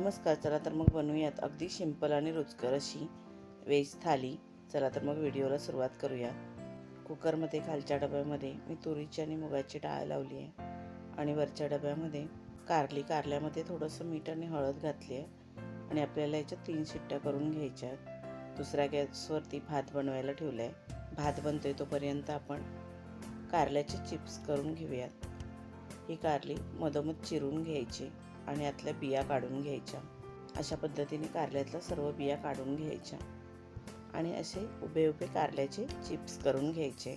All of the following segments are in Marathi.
नमस्कार चला तर मग बनवूयात अगदी सिंपल आणि रुचकर अशी वेज थाली. चला तर मग व्हिडिओला सुरुवात करूया. कुकरमध्ये खालच्या डब्यामध्ये मी तुरीची आणि मुगाची डाळ लावली आहे. आणि वरच्या डब्यामध्ये कारली कारल्यामध्ये थोडंसं मीठ आणि हळद घातली आहे. आणि आपल्याला याच्यात तीन शिट्ट्या करून घ्यायच्या आहेत. दुसऱ्या गॅसवरती भात बनवायला ठेवला आहे भात बनतोय तोपर्यंत आपण कारल्याचे चिप्स करून घेऊयात. ही कारली मधोमध चिरून घ्यायची. आणि यातल्या बिया काढून घ्यायच्या. अशा पद्धतीने कारल्यातल्या सर्व बिया काढून घ्यायच्या. आणि असे उभे उभे कारल्याचे चिप्स करून घ्यायचे.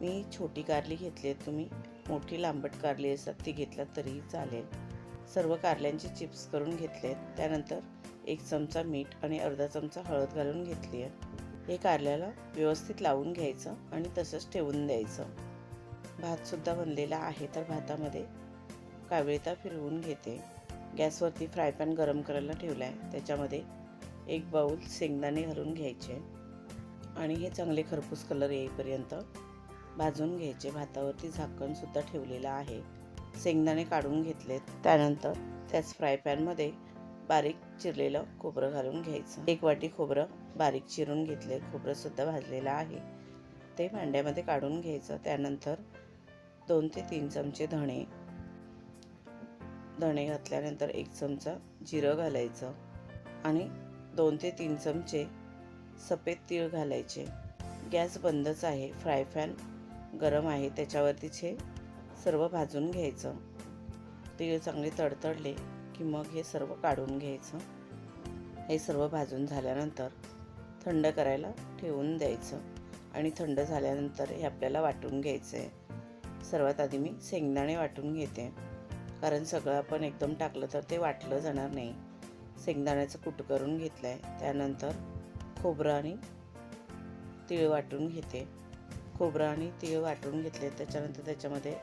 मी छोटी कारली घेतली आहे तुम्ही. मोठी लांबट कारली असतात ती घेतला तरीही चालेल. सर्व कारल्यांचे चिप्स करून घेतले आहेत. त्यानंतर एक चमचा मीठ आणि अर्धा चमचा हळद घालून घेतली आहे. हे कारल्याला व्यवस्थित लावून घ्यायचं आणि तसंच ठेवून द्यायचं. भातसुद्धा बनलेला आहे तर भातामध्ये कावेळता फिरवून घेते. गॅसवरती फ्राय पॅन गरम करायला ठेवला आहे त्याच्यामध्ये एक बाऊल शेंगदाणे घालून घ्यायचे. आणि हे चांगले खरपूस कलर येईपर्यंत भाजून घ्यायचे. भातावरती झाकणसुद्धा ठेवलेलं आहे. शेंगदाणे काढून घेतले त्यानंतर त्याच फ्राय पॅनमध्ये बारीक चिरलेलं खोबरं घालून घ्यायचं. एक वाटी खोबरं बारीक चिरून घेतले. खोबरंसुद्धा भाजलेलं आहे. ते भांड्यामध्ये काढून घ्यायचं. त्यानंतर दोन ते तीन चमचे धणे धणे घातल्यानंतर एक चमचा जिरं घालायचं आणि दोन ते तीन चमचे सफेद तीळ घालायचे. गॅस बंदच आहे फ्राय पॅन गरम आहे त्याच्यावरतीच हे सर्व भाजून घ्यायचं. तीळ चांगले तडतडले की मग हे सर्व काढून घ्यायचं. हे सर्व भाजून झाल्यानंतर थंड करायला ठेवून द्यायचं आणि थंड झाल्यानंतर हे आपल्याला वाटून घ्यायचं आहे सर्वात आधी मी शेंगदाणे वाटून घेते. कारण सगळं आपण एकदम टाकलं तर ते वाटलं जाणार नाही. शेंगदाण्याचं कुट करून घेतलं आहे त्यानंतर खोबरं आणि तीळ वाटून घेते. खोबरं आणि तीळ वाटून घेतले. त्याच्यानंतर त्याच्यामध्ये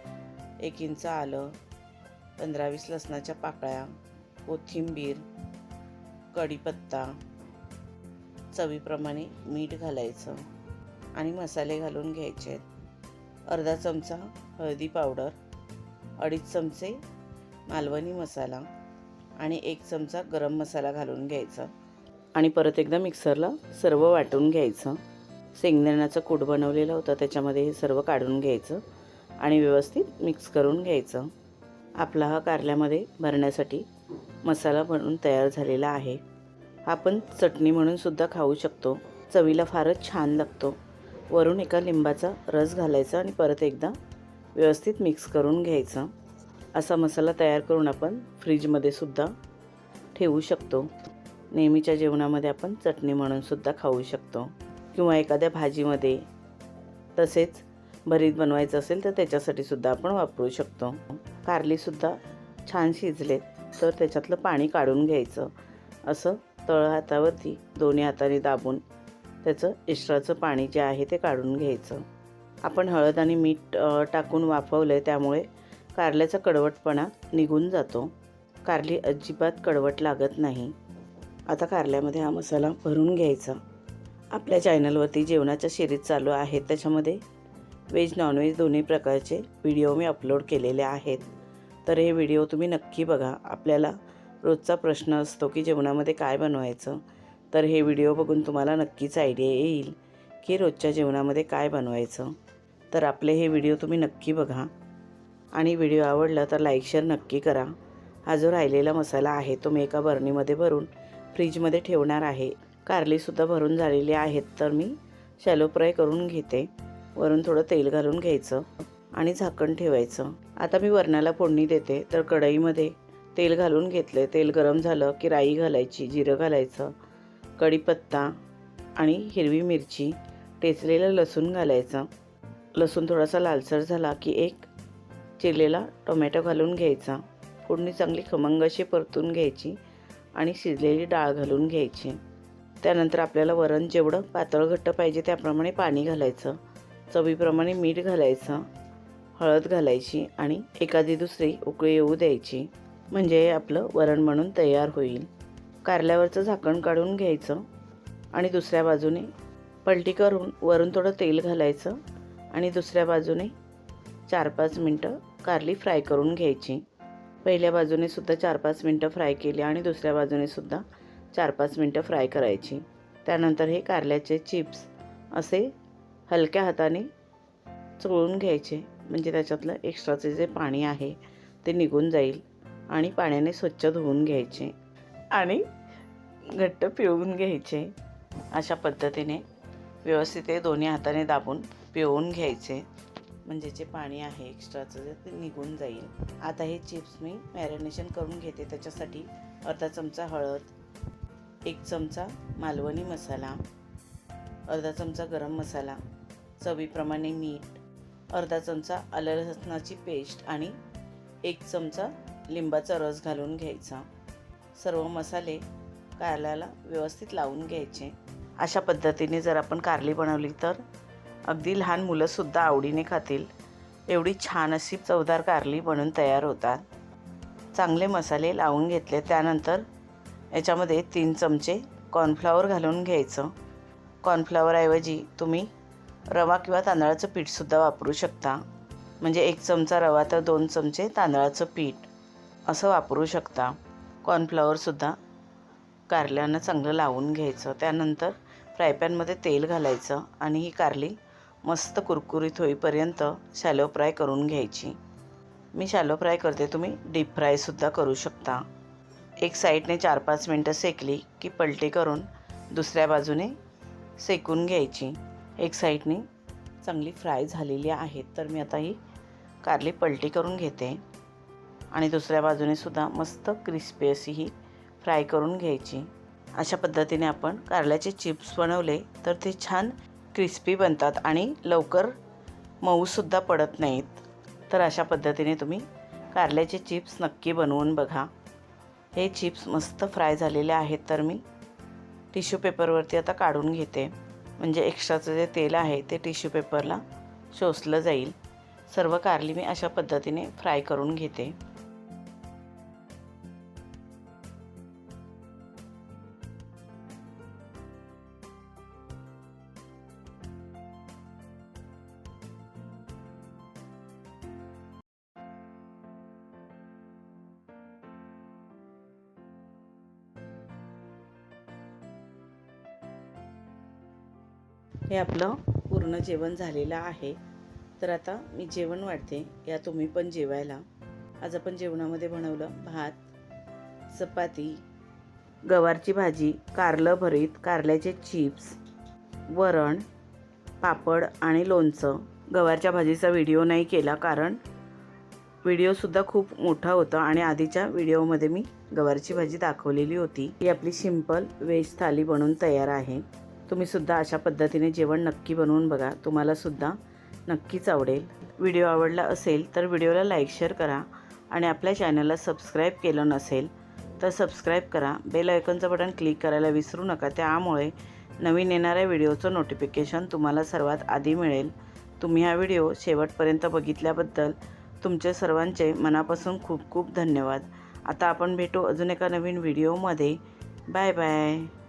एक इंच आलं पंधरा वीस लसणाच्या पाकळ्या कोथिंबीर कढीपत्ता चवीप्रमाणे मीठ घालायचं आणि मसाले घालून घ्यायचे. आहेत अर्धा चमचा हळदी पावडर अडीच चमचे मालवणी मसाला आणि एक चमचा गरम मसाला घालून घ्यायचा. आणि परत एकदा मिक्सरला सर्व वाटून घ्यायचं. शेंगदाण्याचं कूट बनवलेलं होतं त्याच्यामध्ये हे सर्व काढून घ्यायचं आणि व्यवस्थित मिक्स करून घ्यायचं. आपला हा कारल्यामध्ये भरण्यासाठी मसाला बनवून तयार झालेला आहे. आपण चटणी म्हणून सुद्धा खाऊ शकतो. चवीला फारच छान लागतो. वरून एका लिंबाचा रस घालायचा आणि परत एकदा व्यवस्थित मिक्स करून घ्यायचं. असा मसाला तयार करून आपण फ्रीजमध्ये सुद्धा ठेवू शकतो. नेहमीच्या जेवणामध्ये आपण चटणी म्हणून सुद्धा खाऊ शकतो. किंवा एखाद्या भाजीमध्ये तसेच भरीत बनवायचं असेल तर त्याच्यासाठी सुद्धा आपण वापरू शकतो. कारलीसुद्धा छान शिजलेत तर त्याच्यातलं पाणी काढून घ्यायचं. असं तळ हातावरती दोन्ही हाताने दाबून त्याचं एक्स्ट्राचं पाणी जे आहे ते काढून घ्यायचं. आपण हळद आणि मीठ टाकून वाफवलं आहे त्यामुळे कारल्याचा कडवटपणा निघून जातो. कारली अजिबात कडवट लागत नाही. आता कारल्यामध्ये हा मसाला भरून घ्यायचा. आपल्या चॅनलवरती जेवणाच्या शिरीज चालू आहेत. त्याच्यामध्ये व्हेज नॉनव्हेज दोन्ही प्रकारचे व्हिडिओ मी अपलोड केलेले आहेत. तर हे व्हिडिओ तुम्ही नक्की बघा. आपल्याला रोजचा प्रश्न असतो की जेवणामध्ये काय बनवायचं? तर हे व्हिडिओ बघून तुम्हाला नक्कीच आयडिया येईल की रोजच्या जेवणामध्ये काय बनवायचं? तर आपले हे व्हिडिओ तुम्ही नक्की बघा. आणि व्हिडिओ आवडला तर लाईक शेअर नक्की करा. हा जो राहिलेला मसाला आहे तो मी एका बरणीमध्ये भरून फ्रीजमध्ये ठेवणार आहे. कारलीसुद्धा भरून झालेली आहेत तर मी शॅलो फ्राय करून घेते. वरून थोडं तेल घालून घ्यायचं आणि झाकण ठेवायचं. आता मी वरणाला फोडणी देते. तर कढईमध्ये तेल घालून घेतले. तेल गरम झालं की राई घालायची जिरं घालायचं कढीपत्ता आणि हिरवी मिरची टेचलेलं लसूण घालायचं. लसूण थोडासा लालसर झाला की एक चिरलेला टोमॅटो घालून घ्यायचा. फोडणी चांगली खमंग अशी परतून घ्यायची आणि शिजलेली डाळ घालून घ्यायची. त्यानंतर आपल्याला वरण जेवढं पातळ घट्ट पाहिजे त्याप्रमाणे पाणी घालायचं. चवीप्रमाणे मीठ घालायचं. हळद घालायची आणि एखादी दुसरी उकळी येऊ द्यायची. म्हणजे आपलं वरण म्हणून तयार होईल. कारल्यावरचं झाकण काढून घ्यायचं आणि दुसऱ्या बाजूने पलटी करून वरून थोडं तेल घालायचं आणि दुसऱ्या बाजूने चार पाच मिनटं कारली फ्राय करून घ्यायची. पहिल्या बाजूने सुद्धा चार पाच मिनटं फ्राय केली आणि दुसऱ्या बाजूने सुद्धा चार पाच मिनटं फ्राय करायची. त्यानंतर हे कारल्याचे चिप्स असे हलक्या हाताने चोळून घ्यायचे. म्हणजे त्याच्यातलं एक्स्ट्राचे जे पाणी आहे ते निघून जाईल आणि पाण्याने स्वच्छ धुवून घ्यायचे आणि घट्ट पिळून घ्यायचे. अशा पद्धतीने व्यवस्थित हे दोन्ही हाताने दाबून पिळवून घ्यायचे. म्हणजे जे पाणी आहे एक्स्ट्राचं ते निघून जाईल. आता हे चिप्स मी मॅरिनेशन करून घेते. त्याच्यासाठी अर्धा चमचा हळद एक चमचा मालवणी मसाला अर्धा चमचा गरम मसाला चवीप्रमाणे मीठ अर्धा चमचा आलं लसणाची पेस्ट आणि एक चमचा लिंबाचा रस घालून घ्यायचा. सर्व मसाले कारल्याला व्यवस्थित लावून घ्यायचे. अशा पद्धतीने जर आपण कारली बनवली तर अगदी लहान मुलंसुद्धा आवडीने खातील. एवढी छान अशी चवदार कारली बनून तयार होतात. चांगले मसाले लावून घेतले त्यानंतर याच्यामध्ये तीन चमचे कॉर्नफ्लॉवर घालून घ्यायचं. कॉर्नफ्लॉवरऐवजी तुम्ही रवा किंवा तांदळाचं पीठसुद्धा वापरू शकता. म्हणजे एक चमचा रवा तर दोन चमचे तांदळाचं पीठ असं वापरू शकता. कॉर्नफ्लॉवरसुद्धा कारल्यांना चांगलं लावून घ्यायचं. त्यानंतर फ्रायपॅनमध्ये तेल घालायचं आणि ही कारली मस्त कुरकुरीत होईपर्यंत शॅलो फ्राय करून घ्यायची. मी शॅलो फ्राय करते तुम्ही डीप फ्रायसुद्धा करू शकता. एक साईडने चार पाच मिनटं सेकली की पलटी करून दुसऱ्या बाजूने सेकून घ्यायची. एक साईडने चांगली फ्राय झालेली आहेत तर मी आता ही कारली पलटी करून घेते. आणि दुसऱ्या बाजूने सुद्धा मस्त क्रिस्पी अशी ही फ्राय करून घ्यायची. अशा पद्धतीने आपण कारल्याचे चिप्स बनवले तर ते छान क्रिस्पी बनतात आणि लवकर मऊसुद्धा पडत नाहीत. तर अशा पद्धतीने तुम्ही कारल्याचे चिप्स नक्की बनवून बघा. हे चिप्स मस्त फ्राय झालेले आहेत तर मी टिश्यू पेपरवरती आता काढून घेते. म्हणजे एक्स्ट्राचं जे तेल आहे ते टिश्यू पेपरला शोषलं जाईल. सर्व कारली मी अशा पद्धतीने फ्राय करून घेते. हे आपलं पूर्ण जेवण झालेलं आहे. तर आता मी जेवण वाढते. या तुम्ही पण जेवायला. आज आपण जेवणामध्ये बनवलं भात चपाती गवारची भाजी कारलं भरीत कारल्याचे चिप्स वरण पापड आणि लोणचं. गवारच्या भाजीचा व्हिडिओ नाही केला कारण व्हिडिओसुद्धा खूप मोठा होता आणि आधीच्या व्हिडिओमध्ये मी गवारची भाजी दाखवलेली होती. ही आपली सिंपल व्हेज थाली बनवून तयार आहे. तुम्हीसुद्धा अशा पद्धतीने जेवण नक्की बनवून बघा. तुम्हालासुद्धा नक्कीच आवडेल. व्हिडिओ आवडला असेल तर व्हिडिओला लाईक शेअर करा आणि आपल्या चॅनलला सबस्क्राईब केलं नसेल तर सबस्क्राईब करा. बेल आयकॉनचं बटन क्लिक करायला विसरू नका. त्यामुळे नवीन येणाऱ्या व्हिडिओचं नोटिफिकेशन तुम्हाला सर्वात आधी मिळेल. तुम्ही हा व्हिडिओ शेवटपर्यंत बघितल्याबद्दल तुमचे सर्वांचे मनापासून खूप खूप धन्यवाद. आता आपण भेटू अजून एका नवीन व्हिडिओमध्ये. Bye bye.